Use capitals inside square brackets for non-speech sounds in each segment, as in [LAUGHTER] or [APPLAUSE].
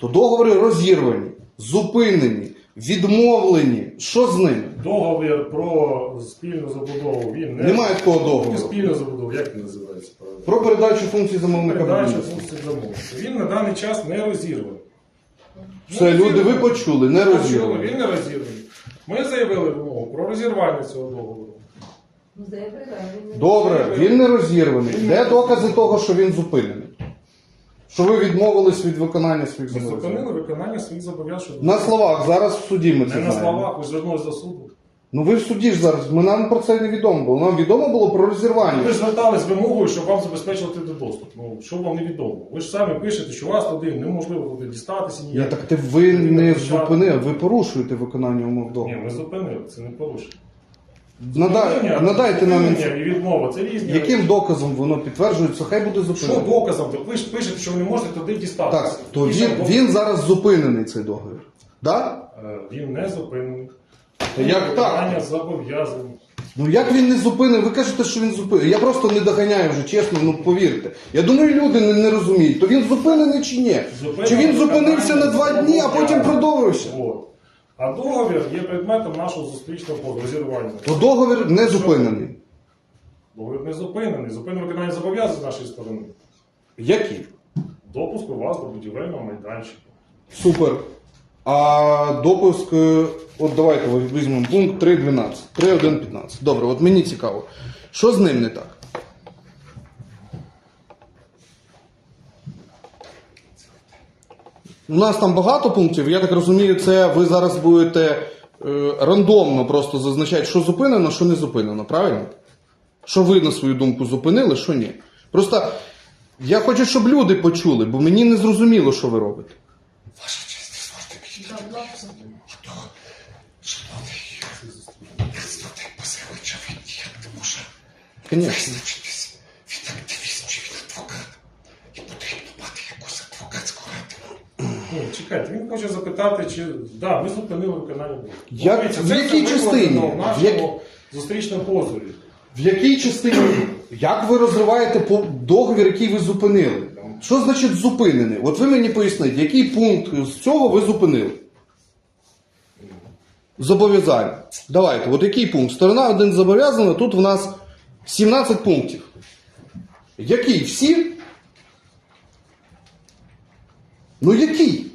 То договори розірвані, зупинені, відмовлені. Що з ними? Договір про спільну забудову він не Немає такого договору. спільну забудову, як він називається правильно? Про передачу функцій замовника Передача будівництва. функцій замовника. Він на даний час не розірваний. Все, Не люди, ви почули, не розірвані. Він не розірваний. Ми заявили вимогу про розірвання цього договору. Ну, заявила, а він не Добре, він не розірваний. Де докази того, що він зупинений? Що ви відмовились від виконання своїх Ми зобов'язань? зупинили виконання своїх зобов'язань. На словах, зараз в суді ми це Не на словах, ви звернулися до суду. Ну ви в суді ж зараз, ми нам про це не відомо було. Нам відомо було про розірвання. Ви ж звертались з вимогою, щоб вам забезпечили туди доступ. Ну, що вам не відомо? Ви ж самі пишете, що у вас туди неможливо туди дістатися ніяк. так ти ви не зупинили, ви порушуєте виконання умов Ні, ми зупинили, це не порушення. Надай, надайте нам і відмова, це різні. яким речі. доказом воно підтверджується, хай буде Що зупинено. доказом? Так ви ж пишете, що ви не можете туди дістатися. Так, то І він, він зараз зупинений цей договір. Да? Е, Він не зупинений. Та як так? Виконання зобов'язаний. Ну як він не зупинив? Ви кажете, що він зупинив. Я просто не доганяю вже, чесно, ну повірте. Я думаю, люди не, не розуміють, то він зупинений чи ні? Зупинено Чи він зупинився на два дні, а потім продовжився? От. А договір є предметом нашого зустрічного розірвання. То договір не зупинений. Договір не зупинений. Зупинено виконання зобов'язань з нашої сторони. Які? Допуск у вас до будівельного майданчика. Супер. А допуск, е, от давайте візьмемо пункт 3.12. 3.1.15. Добре, от мені цікаво. Що з ним не так? У нас там багато пунктів, я так розумію, це ви зараз будете е, рандомно просто зазначати, що зупинено, що не зупинено, правильно? Що ви на свою думку зупинили, що ні. Просто я хочу, щоб люди почули, бо мені не зрозуміло, що ви робите. Да, будь ласка. Звісно. Визначитись, він чекайте, він хоче запитати, чи да, ми зупинили виконання договору. Як- дивіться, в це якій все частині? В В нашому як- зустрічному позові. В якій частині? Як ви розриваєте по- договір, який ви зупинили? Що значить зупинений? От ви мені поясніть, який пункт з цього ви зупинили? Зобов'язання. Давайте, от який пункт? Сторона один зобов'язана, тут в нас 17 пунктів. Який? Всі? Ну який?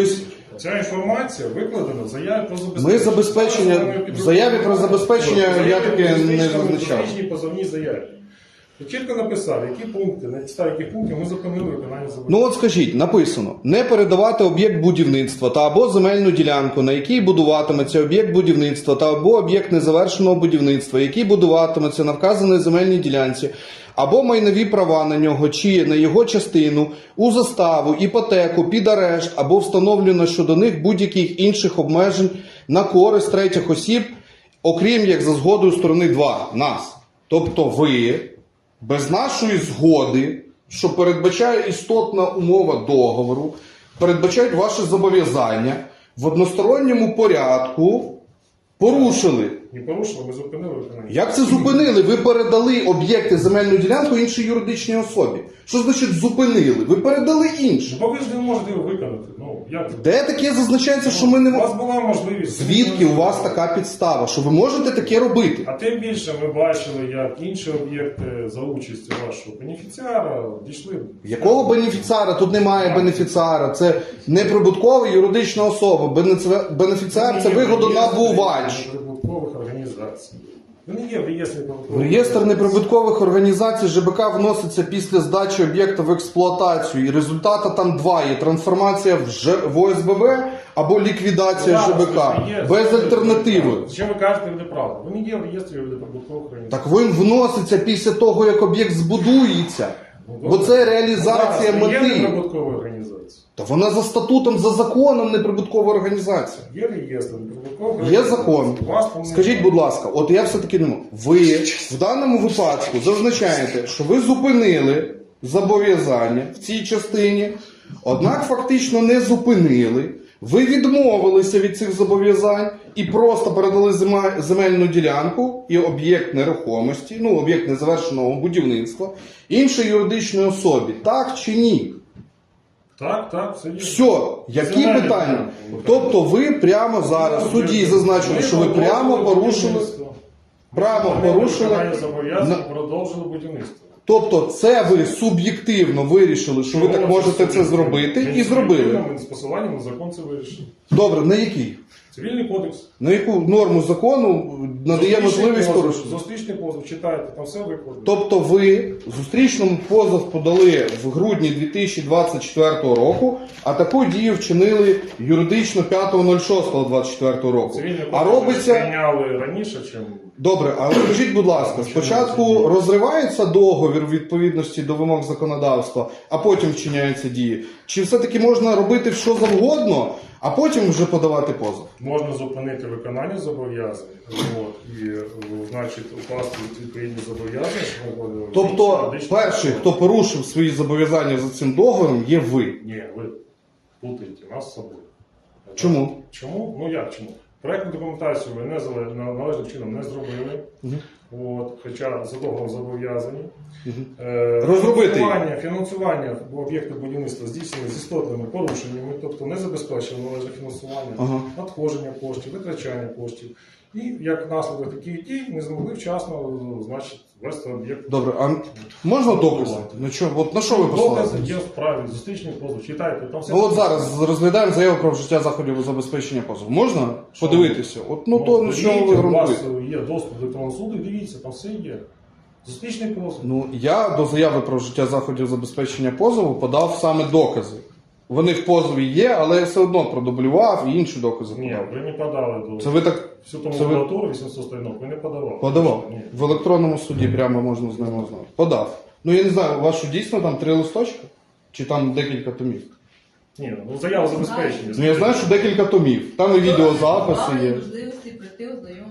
Тобто, Ця інформація викладена в заяві про забезпечення. Ми забезпечення- в заяві про забезпечення я таке не зазначав. позовні позовній заяві. Чітко написав, які пункти, на підставі яких пунктів ми зупинили виконання забезпечення. Ну от скажіть, написано: не передавати об'єкт будівництва та або земельну ділянку, на якій будуватиметься об'єкт будівництва та або об'єкт незавершеного будівництва, який будуватиметься на вказаній земельній ділянці, або майнові права на нього чи на його частину у заставу, іпотеку, під арешт, або встановлено щодо них будь-яких інших обмежень на користь третіх осіб, окрім як за згодою сторони 2 нас. Тобто ви без нашої згоди, що передбачає істотна умова договору, передбачають ваше зобов'язання в односторонньому порядку порушили. Не порушили, ми зупинили виконання. Як це зупинили? Ви передали об'єкти земельну ділянку іншій юридичній особі. Що значить зупинили? Ви передали Ну, іншим. Бо ви ж не можете його виконати. Ну, як це? Де таке зазначається, що ми не У вас була можливість. Звідки у вас така підстава, що ви можете таке робити? А тим більше ми бачили, як інші об'єкти за участю вашого бенефіціара дійшли. Якого бенефіціара? Тут немає бенефіціара. Це неприбуткова юридична особа. Бенефіціар це вигодонабувач. Організацій. Ви не є в реєстрі В реєстр неприбуткових організацій ЖБК вноситься після здачі об'єкта в експлуатацію. І результата там два є: трансформація в, Ж... в ОСББ або ліквідація Так, ЖБК є. без альтернативи. Що ви кажете неправда? Ви не є в реєстрі прибуткових організацій. Так він вноситься після того, як об'єкт збудується. Ну, Бо це реалізація Зараз ви Є мети. неприбуткової організації. Та вона за статутом, за законом неприбуткова організація. Є реєстр Є закон. У вас повинен- Скажіть, будь ласка, от я все-таки не можу. Ви в даному випадку зазначаєте, що ви зупинили зобов'язання в цій частині, однак фактично не зупинили, Ви відмовилися від цих зобов'язань і просто передали зема- земельну ділянку і об'єкт нерухомості, ну об'єкт незавершеного будівництва іншій юридичній особі. Так чи ні? Так, так, все є. Все, які Земельні питання? ділянки. Тобто ви прямо зараз в суді зазначили, що ви прямо порушили. Прямо порушили. На- продовжили будівництво. Тобто, це ви суб'єктивно вирішили, що ви так можете це зробити, і зробили. Ми з посиланням на закон це вирішили. Добре, на який? Цивільний кодекс. На яку норму закону надає Зустрічний можливість позов, порушити? Зустрічний позов, читайте, там все викладено. Тобто ви зустрічному позов подали в грудні 2024 року, а таку дію вчинили юридично 5.06.24 року. Цивільний А кодекс робиться прийняли раніше, чим добре. А скажіть, будь ласка, спочатку розривається договір у відповідності до вимог законодавства, а потім вчиняються дії. Чи все-таки можна робити що завгодно, а потім вже подавати позов? можна зупинити виконання зобов'язань от, і, е, значить, укласти відповідні зобов'язання. Тобто, перший, хто порушив свої зобов'язання за цим договором, є ви. Ні, ви плутаєте нас з собою. Чому? Чому? Ну як чому? Проектну документацію ми не належним чином не зробили. От, хоча за договором зобов'язані. Е, Розробити. Фінансування, фінансування об'єкту будівництва здійснено з істотними порушеннями, тобто не забезпечено належне фінансування, Ага. надходження коштів, витрачання коштів. І як наслідок таких дій не змогли вчасно значить, вести об'єкт. Добре, а можна докази? Ну що, от на що ви Докази є в справі, зустрічний позов. Читайте, там все. Ну от зараз розглядаємо заяву про вжиття заходів забезпечення позову. Можна подивитися? От ну то на що ви у вас ґрунтуєте? є доступ до електронного суду, дивіться, там все є. Зустрічний позов. Ну я до заяви про вжиття заходів забезпечення позову подав саме докази. Вони в позові є, але я все одно продублював і інші докази Ні, подав. ви не подали до Це ви так всю тому це ви- макулатуру 800 сторінок, ви не подавали. подавав? Ні. В електронному суді прямо можна з ними ознати. Подав. Ну я не знаю, у вас що дійсно там три листочки? Чи там декілька томів? Ні, ну заяву забезпечення. Ну я знаю, що декілька томів. Там і відеозаписи є. можливості прийти ознайомитися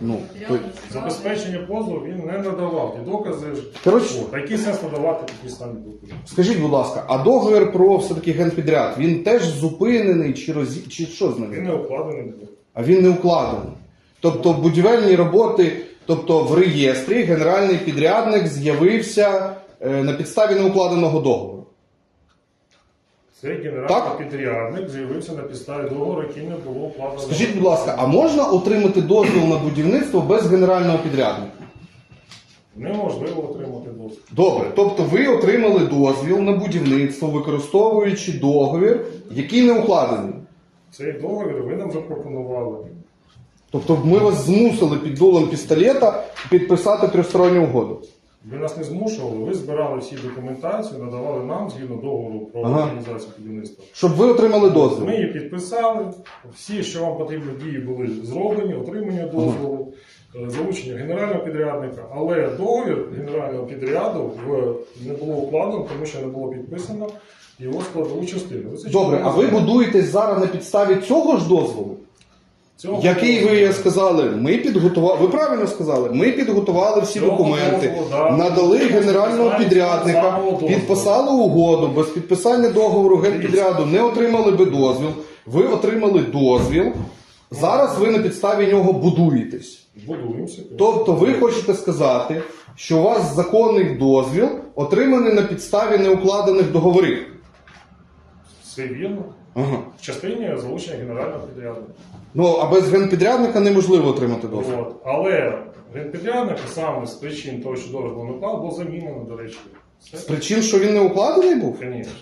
Ну, справи. Забезпечення позову він не надавав. Ті докази ж. Коротше- От, який сенс надавати такі самі докази? Скажіть, будь ласка, а договір про все-таки генпідряд, він теж зупинений чи розі... чи що з Він не укладений був. А він не укладений. Тобто будівельні роботи, тобто в реєстрі генеральний підрядник з'явився е, на підставі неукладеного договору. Цей генеральний Так? підрядник з'явився на підставі договору, який не було укладено. Скажіть, будь ласка, а можна отримати дозвіл на будівництво без генерального підрядника? Неможливо отримати дозвіл. Добре, тобто ви отримали дозвіл на будівництво, використовуючи договір, який не укладений. Цей договір ви нам запропонували. Тобто ми вас змусили під дулом пістолета підписати трьохсторонню угоду. Ви нас не змушували, ви збирали всі документацію, надавали нам згідно договору про Ага. організацію будівництва. Щоб ви отримали дозвіл. Ми її підписали, всі, що вам потрібно, дії були зроблені, отримання дозволу, е, залучення генерального підрядника. Але договір генерального підряду в не було укладено, тому що не було підписано його складову частину. це Добре, чудово а ви знаєте. будуєтесь зараз на підставі цього ж дозволу? Цього Який ви сказали, ми підготували, ви правильно сказали, ми підготували всі Цього документи, дозволу, да. надали генерального підрядника, самого підписали угоду, без підписання договору генпідряду не отримали би дозвіл, ви отримали дозвіл, зараз ви на підставі нього будуєтесь. Будуємося. Тобто ви хочете сказати, що у вас законний дозвіл отриманий на підставі неукладених договорів. Все вірно. Ага. В частині залучення генерального підрядника. Ну, а без генпідрядника неможливо отримати дозвіл. От. Але генпідрядник саме з причин того, що договір був не вклад, було замінено, до речі. З причин, що він не укладений був? звісно.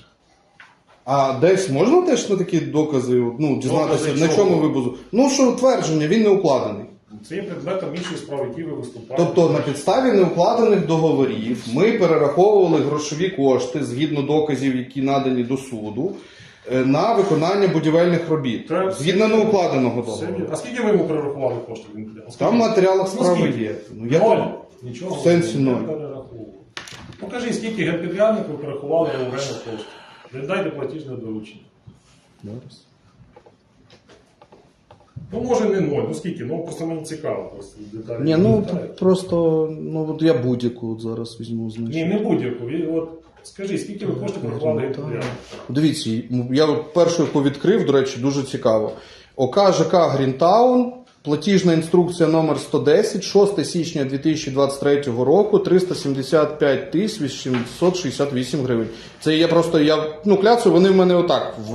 А десь можна теж на такі докази ну, дізнатися, Докази на чому ви бузу? Ну, що твердження, він не укладений. Це є предметом іншої справи, які ви виступаєте. Тобто на підставі неукладених договорів ми перераховували грошові кошти згідно доказів, які надані до суду, е, на виконання будівельних робіт. Треба Згідно все неукладеного Все договору. А скільки ви йому перерахували коштів? генпідряднику? Там в матеріалах Ну, справи є. Ну, я Ноль. тут- Нічого. В сенсі не ноль. перераховував. Покажи, скільки генпідряднику перерахували на оренду коштів. Віддайте платіжне доручення. Зараз. Ну, може не ноль, ну скільки, ну просто мені цікаво просто деталі. Ні, ну Деталі. просто, ну от я будь-яку от зараз візьму Ні, не будь-яку. І От скажи, скільки ви коштів порахували? Дивіться, я от першу яку відкрив, до речі, дуже цікаво. ОК ЖК Грінтаун, платіжна інструкція номер 110, 6 січня 2023 року, 375 тисяч 868 гривень. Це я просто, я, ну, кляцу, вони в мене отак, в,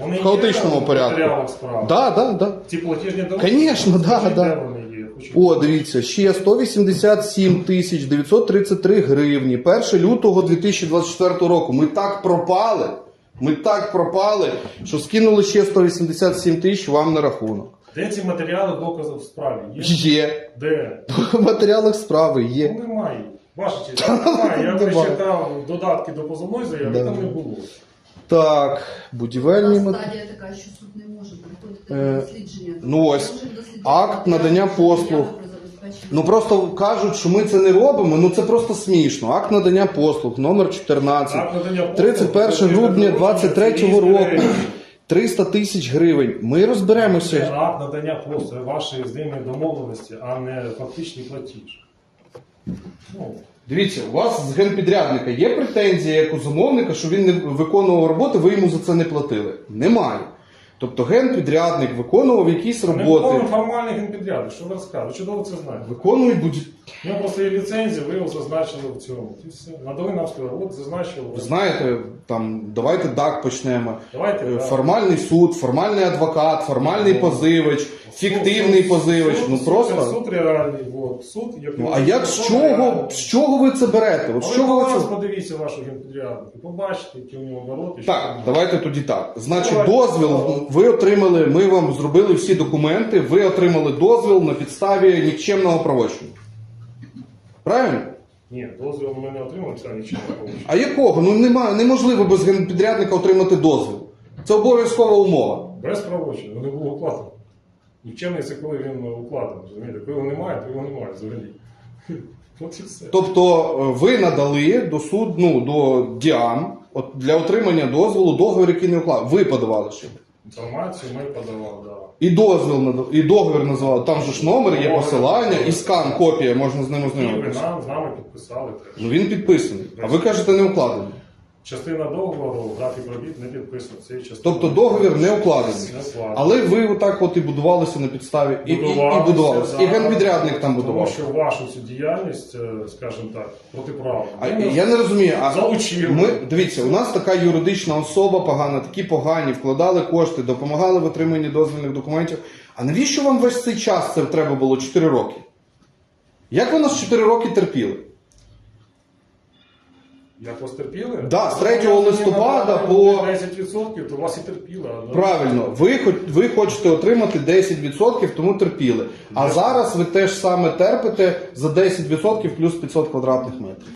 Вони в хаотичному є в порядку. матеріалах справи? Да, да, да. Ці платіжні? Конечно, да, Скажіть, да. де вони є? Хочу- О, дивіться, ще 187 тисяч 933 гривні. 1 лютого 2024 року. Ми так пропали. Ми так пропали, що скинули ще 187 тисяч вам на рахунок. Де ці матеріали доказів в справі? Є? Є. Де? В матеріалах справи є. Ну, немає. Ваша честь, немає. Я Немає. прочитав додатки до позовної заяви, Да. там не було. Так, будівельні нас стадія така, що суд не може приходити Е, до дослідження. ну ось, дослідити акт надання матеріали, послуг. про забезпечення. Ну просто кажуть, що ми це не робимо. Ну це просто смішно. Акт надання послуг номер 14. Акт надання послуг, 31 це грудня це 23 різні року. Речі. 300 тисяч гривень. Ми Це розберемося. акт надання послуг, це ваші з ними домовленості, а не фактичний платіж. Ну, Дивіться, у вас з генпідрядника є претензія як у замовника, що він не виконував роботи, ви йому за це не платили. Немає. Тобто генпідрядник виконував якісь не роботи. виконуємо формальний генпідряд, що ви розказуєте? Чудово це знаєте. Виконують будь... У нього просто є ліцензія, ви його зазначили в цьому. І все. Надали нам сказали, от зазначили. Ви знаєте, там давайте так почнемо. Давайте, Е, да. Формальний суд, формальний адвокат, формальний позивач, фіктивний позивач. суд- Ну суд- просто. Суд реальний, от, суд, який... Ну а як з чого, з чого ви це берете? От з чого ви це? подивіться вашого генпідрядника, побачите, які у нього обороти. Так, що- давайте тоді так. Значить, Давайте. дозвіл ви отримали, ми вам зробили всі документи, ви отримали дозвіл на підставі нікчемного правочину. Правильно? Ні, дозвіл ми не отримали, це нічого не вийшло. А якого? Ну немає, неможливо без генпідрядника отримати дозвіл. Це обов'язкова умова. Без правочину, не було укладено. Нікчемний це коли він укладений, розумієте? Коли його немає, то його немає взагалі. [LAUGHS] От і все. Тобто е, ви надали до суд, ну, до діам от, для отримання дозволу договір, який не уклав. Ви подавали ще. Інформацію ми подавали, да. І дозвіл надав- і договір називали. Там же ж номер, є посилання, і скан, копія, можна з ним І ви ознайомитися. нам, з нами підписали теж. Ну він підписаний. А ви кажете, не укладений. Частина договору, графік робіт не. Це частина. Тобто договір не укладений. Не. Але ви отак от і будувалися на підставі, і, і, і Будувалися, будувалися. І да. генпідрядник там Тому будував. що вашу цю діяльність, е, скажімо так, протиправну. А ми я не розумію, а Залучили. ми дивіться, у нас така юридична особа погана, такі погані, вкладали кошти, допомагали в отриманні дозвільних документів. А навіщо вам весь цей час це треба було 4 роки? Як ви нас 4 роки терпіли? Як вас терпіли? Да, з 3 Ну, листопада по- надали 10%, то вас і терпіли. а ну, Правильно, ви, ви хочете отримати 10%, тому терпіли. А зараз ви теж саме терпите за 10% плюс 500 квадратних метрів.